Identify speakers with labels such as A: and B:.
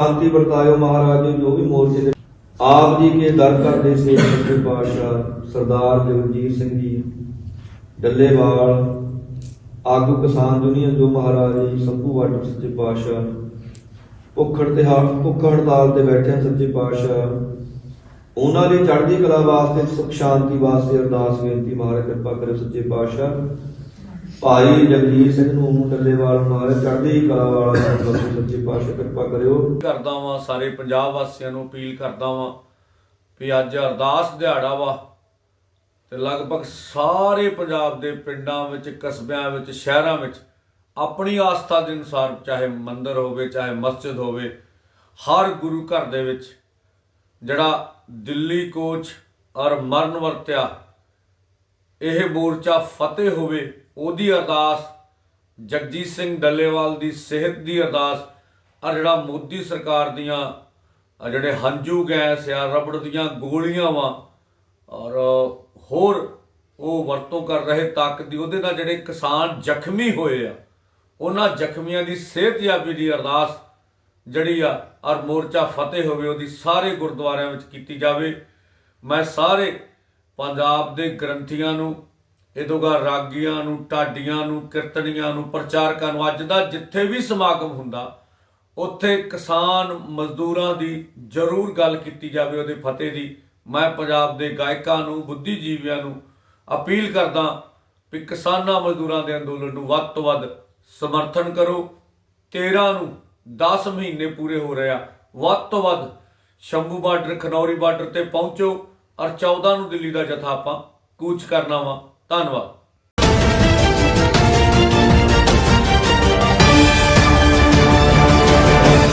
A: ਸ਼ਾਂਤੀ ਵਰਤਾਇਓ ਮਹਾਰਾਜ, ਜੋ ਵੀ ਮੋਰਚੇ ਦੇ ਆਪ ਜੀ ਕੇ ਦਰ ਕਰਦੇ ਸੇ, ਸੱਚੇ ਪਾਤਸ਼ਾਹ ਸਰਦਾਰ ਜਗਜੀਤ ਸਿੰਘ ਜੀ, ਡੱਲੇਵਾਲ, ਆਗੂ ਕਿਸਾਨ ਯੂਨੀਅਨ ਜੋ ਮਹਾਰਾਜ ਜੀ, ਸੰਭੂ ਵਾਟਰ ਸੱਚੇ ਪਾਤਸ਼ਾਹ ਭੁੱਖ ਹੜਤਾਲ ਭੁੱਖ ਹੜਤਾਲ ਤੇ ਬੈਠੇ ਸੱਚੇ ਪਾਤਸ਼ਾਹ। ਉਹਨਾਂ ਦੀ ਚੜ੍ਹਦੀ ਕਲਾ ਵਾਸਤੇ ਸੁਖ, ਸ਼ਾਂਤੀ ਵਾਸਤੇ ਅਰਦਾਸ ਬੇਨਤੀ, ਮਹਾਰਾਜ ਕਿਰਪਾ ਕਰੇ ਸੱਚੇ ਪਾਤਸ਼ਾਹ। ਭਾਈ ਜਗਜੀਤ ਸਿੰਘ ਨੂੰ ਡੱਲੇਵਾਲ ਮਹਾਰਾਜ ਚੜ੍ਹਦੀ ਕਲਾ ਵਾਲਾ ਬਖਸ਼ੇ ਸੱਚੇ ਪਾਤਸ਼ਾਹ ਕਿਰਪਾ ਕਰਿਓ।
B: ਕਰਦਾ ਵਾਂ ਸਾਰੇ ਪੰਜਾਬ ਵਾਸੀਆਂ ਨੂੰ ਅਪੀਲ ਕਰਦਾ ਵਾਂ ਵੀ ਅੱਜ ਅਰਦਾਸ ਦਿਹਾੜਾ ਵਾ ਤੇ ਲਗਭਗ ਸਾਰੇ ਪੰਜਾਬ ਦੇ ਪਿੰਡਾਂ ਵਿੱਚ, ਕਸਬਿਆਂ ਵਿੱਚ, ਸ਼ਹਿਰਾਂ ਵਿੱਚ ਆਪਣੀ ਆਸਥਾ ਦੇ ਅਨੁਸਾਰ ਚਾਹੇ ਮੰਦਿਰ ਹੋਵੇ, ਚਾਹੇ ਮਸਜਿਦ ਹੋਵੇ, ਹਰ ਗੁਰੂ ਘਰ ਦੇ ਵਿੱਚ ਜਿਹੜਾ ਦਿੱਲੀ ਕੋਚ ਔਰ ਮਰਨ ਵਰਤਿਆ ਇਹ ਮੋਰਚਾ ਫਤਿਹ ਹੋਵੇ, ਉਹਦੀ ਅਰਦਾਸ ਜਗਜੀਤ ਸਿੰਘ ਡੱਲੇਵਾਲ ਦੀ ਸਿਹਤ ਦੀ ਅਰਦਾਸ ਆ ਜਿਹੜਾ ਮੋਦੀ ਸਰਕਾਰ ਦੀਆਂ ਆਹ ਜਿਹੜੇ ਹੰਝੂ ਗੈਸ ਆ, ਰਬੜ ਦੀਆਂ ਗੋਲੀਆਂ ਵਾ, ਔਰ ਹੋਰ ਉਹ ਵਰਤੋਂ ਕਰ ਰਹੇ ਤਾਕਤ ਦੀ, ਉਹਦੇ ਨਾਲ ਜਿਹੜੇ ਕਿਸਾਨ ਜ਼ਖਮੀ ਹੋਏ ਆ, ਉਹਨਾਂ ਜ਼ਖਮੀਆਂ ਦੀ ਸਿਹਤਯਾਬੀ ਦੀ ਅਰਦਾਸ ਜਿਹੜੀ ਆ, ਔਰ ਮੋਰਚਾ ਫਤਿਹ ਹੋਵੇ, ਉਹਦੀ ਸਾਰੇ ਗੁਰਦੁਆਰਿਆਂ ਵਿੱਚ ਕੀਤੀ ਜਾਵੇ। ਮੈਂ ਸਾਰੇ ਪੰਜਾਬ ਦੇ ਗ੍ਰੰਥੀਆਂ ਨੂੰ ਇਦੋਗਾ ਰਾਗੀਆਂ ਨੂੰ, ਢਾਡੀਆਂ ਨੂੰ, ਕੀਰਤਨੀਆਂ ਨੂੰ, ਪ੍ਰਚਾਰਕਾਂ ਨੂੰ, ਅੱਜ ਦਾ ਜਿੱਥੇ ਵੀ ਸਮਾਗਮ ਹੁੰਦਾ, ਉੱਥੇ ਕਿਸਾਨ ਮਜ਼ਦੂਰਾਂ ਦੀ ਜ਼ਰੂਰ ਗੱਲ ਕੀਤੀ ਜਾਵੇ ਉਹਦੇ ਫਤਿਹ ਦੀ। ਮੈਂ ਪੰਜਾਬ ਦੇ ਗਾਇਕਾਂ ਨੂੰ, ਬੁੱਧੀਜੀਵੀਆਂ ਨੂੰ ਅਪੀਲ ਕਰਦਾ ਵੀ ਕਿਸਾਨਾਂ ਮਜ਼ਦੂਰਾਂ ਦੇ ਅੰਦੋਲਨ ਨੂੰ ਵੱਧ ਤੋਂ ਵੱਧ ਸਮਰਥਨ ਕਰੋ। 13 ਨੂੰ 10 ਮਹੀਨੇ ਪੂਰੇ ਹੋ ਰਹੇ ਆ। ਵੱਧ ਤੋਂ ਵੱਧ ਸ਼ੰਭੂ ਬਾਰਡਰ, ਖਨੌਰੀ ਬਾਰਡਰ ਤੇ ਪਹੁੰਚੋ। ਔਰ 14 ਨੂੰ ਦਿੱਲੀ ਦਾ ਜਥਾ ਆਪਾਂ ਕੂਚ ਕਰਨਾ ਵਾ। ਧੰਨਵਾਦ।